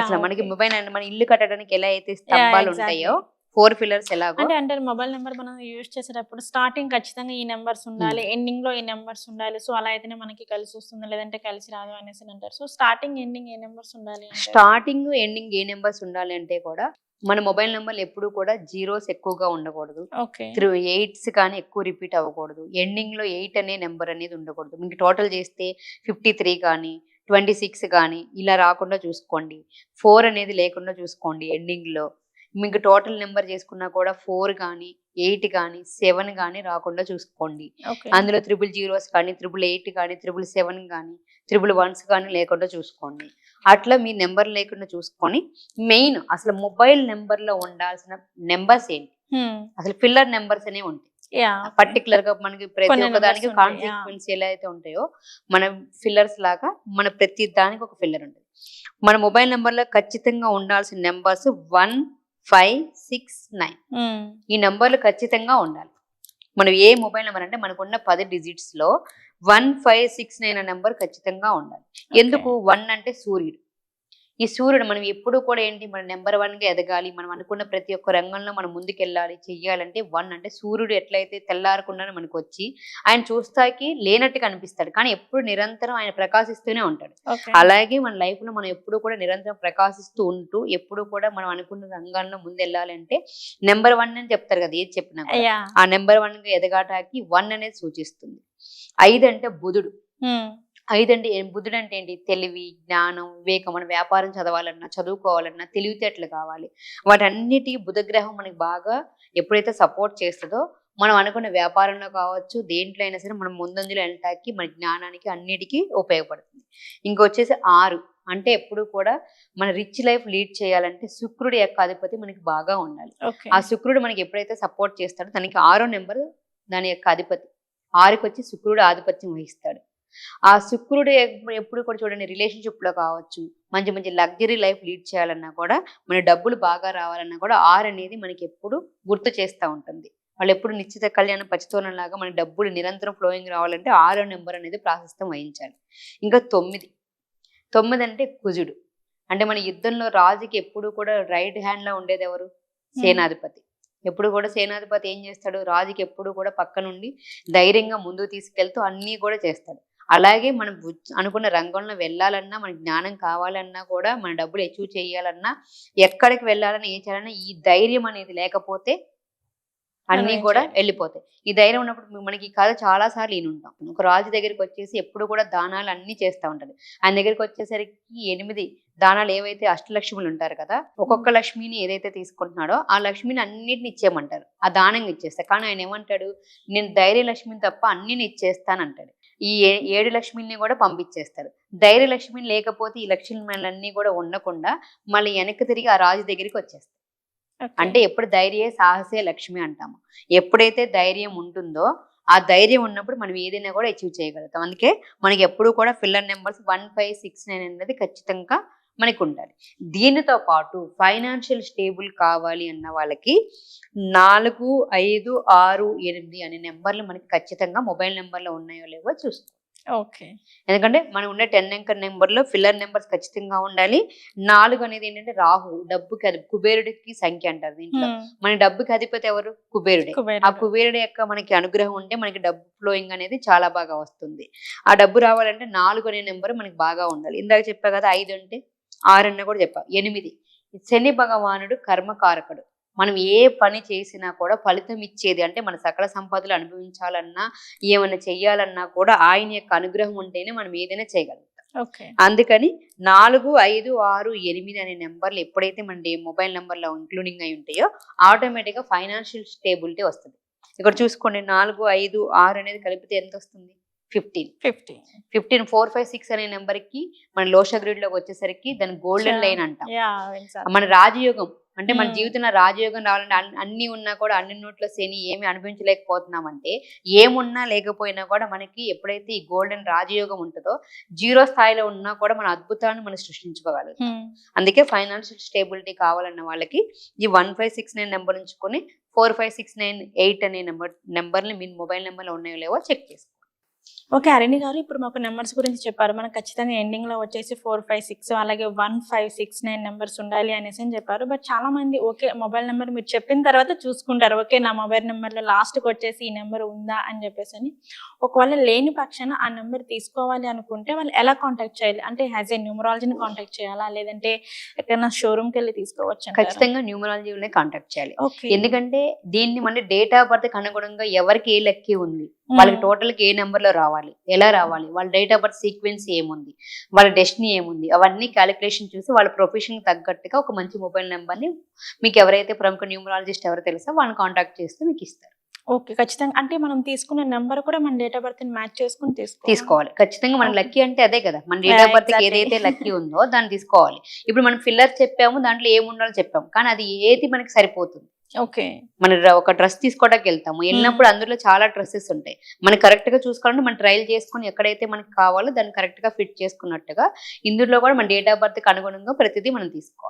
అసలు మనకి మొబైల్ అంటే మన ఇల్లు కట్టడానికి ఎలా అయితే స్తంభాలు. ఉంటాయో ఫోర్ పిల్లర్స్ ఎలాగో. అంటే అంటే మొబైల్ నెంబర్ మనం యూజ్ చేసేటప్పుడు స్టార్టింగ్ ఖచ్చితంగా ఈ నెంబర్స్ ఉండాలి ఎండింగ్లో ఈ నెంబర్స్ ఉండాలి. సో అలా అయితేనే మనకి కలిసి వస్తుంది లేదంటే కలిసి రాదు అనేసి అంటారు. సో స్టార్టింగ్ ఎండింగ్ ఏ నెంబర్స్ ఉండాలి స్టార్టింగ్ ఎండింగ్ ఏ నెంబర్స్ ఉండాలి అంటే కూడా మన మొబైల్ నెంబర్లు ఎప్పుడు కూడా జీరోస్ ఎక్కువగా ఉండకూడదు. త్రూ ఎయిట్స్ కానీ ఎక్కువ రిపీట్ అవ్వకూడదు. ఎండింగ్లో ఎయిట్ అనే నెంబర్ అనేది ఉండకూడదు. మీకు టోటల్ చేస్తే ఫిఫ్టీ త్రీ కానీ ట్వంటీ సిక్స్ కానీ ఇలా రాకుండా చూసుకోండి. ఫోర్ అనేది లేకుండా చూసుకోండి ఎండింగ్లో మీకు టోటల్ నెంబర్ చేసుకున్నా కూడా ఫోర్ కానీ ఎయిట్ కానీ సెవెన్ కానీ రాకుండా చూసుకోండి. అందులో త్రిబుల్ జీరోస్ కానీ త్రిబుల్ ఎయిట్ కానీ త్రిబుల్ సెవెన్ కానీ త్రిబుల్ వన్స్ కానీ లేకుండా చూసుకోండి. అట్లా మీ నెంబర్ లేకుండా చూసుకొని మెయిన్ అసలు మొబైల్ నెంబర్లో ఉండాల్సిన నెంబర్స్ ఏంటి? అసలు ఫిల్లర్ నెంబర్స్ అనేవి ఉంటాయి. పర్టికులర్గా మనకి ప్రతి ఒక్క దానికి కాన్సిక్వెన్స్ ఎలా అయితే ఉంటాయో మన ఫిల్లర్స్ లాగా మన ప్రతి దానికి ఒక ఫిల్లర్ ఉంటుంది. మన మొబైల్ నెంబర్లో ఖచ్చితంగా ఉండాల్సిన numbers one five six nine ఈ నెంబర్లు ఖచ్చితంగా ఉండాలి. మనం ఏ మొబైల్ నెంబర్ అంటే మనకున్న పది డిజిట్స్లో వన్ ఫైవ్ సిక్స్ నైన్ అనే నెంబర్ ఖచ్చితంగా ఉండాలి. ఎందుకు? వన్ అంటే సూర్యుడు. ఈ సూర్యుడు మనం ఎప్పుడు కూడా ఏంటి మన నెంబర్ వన్గా ఎదగాలి మనం అనుకున్న ప్రతి ఒక్క రంగంలో మనం ముందుకెళ్ళాలి చెయ్యాలంటే వన్ అంటే సూర్యుడు ఎట్లయితే తెల్లారకుండానే మనకు వచ్చి ఆయన చూస్తాకి లేనట్టుగా అనిపిస్తాడు కానీ ఎప్పుడు నిరంతరం ఆయన ప్రకాశిస్తూనే ఉంటాడు. అలాగే మన లైఫ్లో మనం ఎప్పుడు కూడా నిరంతరం ప్రకాశిస్తూ ఉంటూ ఎప్పుడు కూడా మనం అనుకున్న రంగాల్లో ముందు వెళ్ళాలంటే నెంబర్ వన్ అని చెప్తారు కదా ఏది చెప్పినా ఆ నెంబర్ వన్గా ఎదగాటానికి వన్ అనేది సూచిస్తుంది. ఐదు అంటే బుధుడు ఐదు అంటే ఏం- బుధుడు అంటే ఏంటి తెలివి జ్ఞానం వివేకం మన వ్యాపారం చదవాలన్నా చదువుకోవాలన్నా తెలివితేటలు కావాలి. వాటన్నిటి బుధగ్రహం మనకి బాగా ఎప్పుడైతే సపోర్ట్ చేస్తుందో మనం అనుకున్న వ్యాపారంలో కావచ్చు దేంట్లో అయినా సరే మనం ముందంజలో వెళ్ళటానికి మన జ్ఞానానికి అన్నిటికీ ఉపయోగపడుతుంది. ఇంకొచ్చేసి ఆరు. అంటే ఎప్పుడు కూడా మన రిచ్ లైఫ్ లీడ్ చేయాలంటే శుక్రుడి యొక్క అధిపతి మనకి బాగా ఉండాలి. ఆ శుక్రుడు మనకి ఎప్పుడైతే సపోర్ట్ చేస్తాడో దానికి ఆరో నెంబర్ దాని యొక్క అధిపతి ఆరుకి వచ్చి శుక్రుడు ఆధిపత్యం వహిస్తాడు. ఆ శుక్రుడు ఎప్- ఎప్పుడు కూడా చూడండి రిలేషన్షిప్లో కావచ్చు మంచి మంచి లగ్జరీ లైఫ్ లీడ్ చేయాలన్నా కూడా మన డబ్బులు బాగా రావాలన్నా కూడా ఆరు అనేది మనకి ఎప్పుడు గుర్తు చేస్తూ ఉంటుంది. వాళ్ళు ఎప్పుడు నిశ్చిత కళ్యాణం పచ్చితోనం లాగా మన డబ్బులు నిరంతరం ఫ్లోయింగ్ రావాలంటే ఆరో నెంబర్ అనేది ప్రాశస్తం వహించాలి. ఇంకా తొమ్మిది. తొమ్మిది అంటే కుజుడు. అంటే మన యుద్ధంలో రాజుకి ఎప్పుడు కూడా రైట్ హ్యాండ్లో ఉండేది ఎవరు? సేనాధిపతి. ఎప్పుడు కూడా సేనాధిపతి ఏం చేస్తాడు? రాజుకి ఎప్పుడు కూడా పక్క నుండి ధైర్యంగా ముందుకు తీసుకెళ్తూ అన్నీ కూడా చేస్తాడు. అలాగే మనం అనుకున్న రంగంలో వెళ్ళాలన్నా మన జ్ఞానం కావాలన్నా కూడా మన డబ్బులు అచీవ్ చేయాలన్నా ఎక్కడికి వెళ్ళాలన్నా ఏం చేయాలన్నా ఈ ధైర్యం అనేది లేకపోతే అన్నీ కూడా. వెళ్ళిపోతాయి. ఈ ధైర్యం ఉన్నప్పుడు మనకి ఈ కథ చాలా సార్లు ఉంటాం ఒక రాజు దగ్గరికి వచ్చేసి ఎప్పుడు కూడా దానాలు అన్ని చేస్తూ ఉంటాడు ఆయన దగ్గరికి వచ్చేసరికి ఎనిమిది దానాలు ఏవైతే అష్టలక్ష్ములు ఉంటారు కదా ఒక్కొక్క లక్ష్మిని ఏదైతే తీసుకుంటున్నాడో ఆ లక్ష్మిని అన్నిటిని ఇచ్చేయమంటారు. ఆ దానంగా ఇచ్చేస్తా. కానీ ఆయన ఏమంటాడు? నేను ధైర్య లక్ష్మిని తప్ప అన్నిని ఇచ్చేస్తానంటాడు. ఈ ఏ- ఏడు లక్ష్మిని కూడా పంపించేస్తాడు ధైర్య లక్ష్మిని లేకపోతే ఈ లక్ష్మీలన్నీ కూడా ఉండకుండా మళ్ళీ వెనక్కి తిరిగి ఆ రాజు దగ్గరికి వచ్చేస్తాడు అంటే ఎప్పుడు ధైర్యే సాహసే లక్ష్మి అంటాము. ఎప్పుడైతే ధైర్యం ఉంటుందో ఆ ధైర్యం ఉన్నప్పుడు మనం ఏదైనా కూడా అచీవ్ చేయగలుగుతాం. అందుకే మనకి ఎప్పుడు కూడా filler numbers one five six nine అనేది ఖచ్చితంగా మనకి ఉండాలి దీనితో పాటు ఫైనాన్షియల్ స్టేబుల్ కావాలి అన్న వాళ్ళకి నాలుగు ఐదు ఆరు ఎనిమిది అనే నెంబర్లు మనకి ఖచ్చితంగా మొబైల్ నెంబర్లో ఉన్నాయో లేవో చూసుకో ఓకే. ఎందుకంటే మనం ఉండే టెన్ అంకర్ నెంబర్లో ఫిల్లర్ నెంబర్స్ ఖచ్చితంగా ఉండాలి. నాలుగు అనేది ఏంటంటే రాహు డబ్బుకి అది కుబేరుడికి సంఖ్య అంటారు దీంట్లో. మన డబ్బుకి అధిపతి ఎవరు? కుబేరుడే. ఆ కుబేరుడు యొక్క మనకి అనుగ్రహం ఉంటే మనకి డబ్బు ఫ్లోయింగ్ అనేది చాలా బాగా వస్తుంది. ఆ డబ్బు రావాలంటే నాలుగు అనే నెంబర్ మనకి బాగా ఉండాలి. ఇందాక చెప్పా కదా ఐదు అంటే? ఆరు అన్న కూడా చెప్పా ఎనిమిది. శని భగవానుడు కర్మకారకుడు. మనం ఏ పని చేసినా కూడా ఫలితం ఇచ్చేది అంటే మన సకల సంపదలు అనుభవించాలన్నా ఏమైనా చెయ్యాలన్నా కూడా ఆయన యొక్క అనుగ్రహం ఉంటేనే మనం ఏదైనా చేయగలుగుతాం. ఓకే. అందుకని నాలుగు ఐదు ఆరు ఎనిమిది అనే నెంబర్లు ఎప్పుడైతే మన మొబైల్ నెంబర్లో ఇంక్లూడింగ్ అయి ఉంటాయో ఆటోమేటిక్గా ఫైనాన్షియల్ స్టేబిలిటీ వస్తుంది. ఇక్కడ చూసుకోండి నాలుగు ఐదు ఆరు అనేది కలిపితే ఎంత వస్తుంది? Fifteen fifty fifteen four five six అనే నెంబర్కి మన లోష గ్రిడ్లోకి వచ్చేసరికి దాని గోల్డెన్. లైన్ అంటాం. మన రాజయోగం అంటే మన Hmm. జీవితంలో రాజయోగం రావాలంటే అన్- అన్ని ఉన్నా కూడా అన్ని నోట్ల శని ఏమి అనుభవించలేకపోతున్నామంటే ఏమున్నా లేకపోయినా కూడా మనకి ఎప్పుడైతే ఈ గోల్డెన్ రాజయోగం ఉంటుందో జీరో స్థాయిలో ఉన్నా కూడా మన అద్భుతాన్ని మనం సృష్టించుకోగలుగుతాం. అందుకే ఫైనాన్షియల్ స్టేబిలిటీ కావాలన్న వాళ్ళకి ఈ one five six nine number ఉంచుకొని four five six nine eight అనే నెంబర్ నెంబర్ని మీ మొబైల్ నెంబర్లో ఉన్నాయో లేవో చెక్ చేసుకోండి ఓకే అరణి గారు ఇప్పుడు మాకు నెంబర్స్ గురించి చెప్పారు. మనకు ఖచ్చితంగా ఎండింగ్లో వచ్చేసి ఫోర్ ఫైవ్ సిక్స్ అలాగే one five six nine numbers ఉండాలి అనేసి అని చెప్పారు. బట్ చాలా మంది ఓకే మొబైల్ నెంబర్ మీరు చెప్పిన తర్వాత చూసుకుంటారు. ఓకే నా మొబైల్ నెంబర్లో లాస్ట్కి వచ్చేసి ఈ నెంబర్ ఉందా అని చెప్పేసి అని. ఒకవేళ లేని పక్షాన ఆ నెంబర్ తీసుకోవాలి అనుకుంటే వాళ్ళు ఎలా కాంటాక్ట్ చేయాలి? అంటే యాజ్ ఏ న్యూమరాలజీని కాంటాక్ట్ చేయాలా? లేదంటే ఎక్కడైనా షోరూమ్కి వెళ్ళి తీసుకోవచ్చు ఖచ్చితంగా న్యూమరాలజీలోనే కాంటాక్ట్ చేయాలి. ఎందుకంటే దీన్ని మన డేట్ ఆఫ్ బర్త్ అనుగుణంగా ఎవరికి ఏ లెక్కి ఉంది? వాళ్ళకి టోటల్కి ఏ నెంబర్లో రావాలి? ఎలా రావాలి? వాళ్ళ డేట్ ఆఫ్ బర్త్ సీక్వెన్స్ ఏముంది? వాళ్ళ డెస్టినీ ఏముంది? అవన్నీ క్యాలిక్యులేషన్ చూసి వాళ్ళ ప్రొఫెషన్ తగ్గట్టుగా ఒక మంచి మొబైల్ నెంబర్ని మీకు ఎవరైతే ప్రముఖ న్యూమరాలజిస్ట్ ఎవరు తెలుసో వాళ్ళని కాంటాక్ట్ చేస్తే మీకు ఇస్తారు. ఓకే ఖచ్చితంగా. అంటే మనం తీసుకునే నెంబర్ కూడా మన డేట్ ఆఫ్ బర్త్ మ్యాచ్ చేసుకుని తీసుకోవాలి. తీసుకోవాలి. ఖచ్చితంగా మన. లక్కీ అంటే అదే కదా. మన డేట్ ఆఫ్ బర్త్. ఏదైతే లక్కీ ఉందో దాన్ని తీసుకోవాలి. ఇప్పుడు మనం ఫిల్లర్ చెప్పాము దాంట్లో ఏముండాలో చెప్పాము. కానీ అది ఏది మనకి సరిపోతుంది? ఓకే. మన ఒక డ్రెస్ తీసుకోవడానికి వెళ్తాము. వెళ్ళినప్పుడు అందులో చాలా డ్రెస్సెస్ ఉంటాయి. మనం కరెక్ట్గా చూసుకోవాలంటే మనం ట్రయల్ చేసుకుని ఎక్కడైతే మనకి కావాలో దాన్ని కరెక్ట్గా ఫిట్ చేసుకున్నట్టుగా ఇందులో కూడా మన డేట్ ఆఫ్ బర్త్కి అనుగుణంగా ప్రతిదీ మనం తీసుకోవాలి.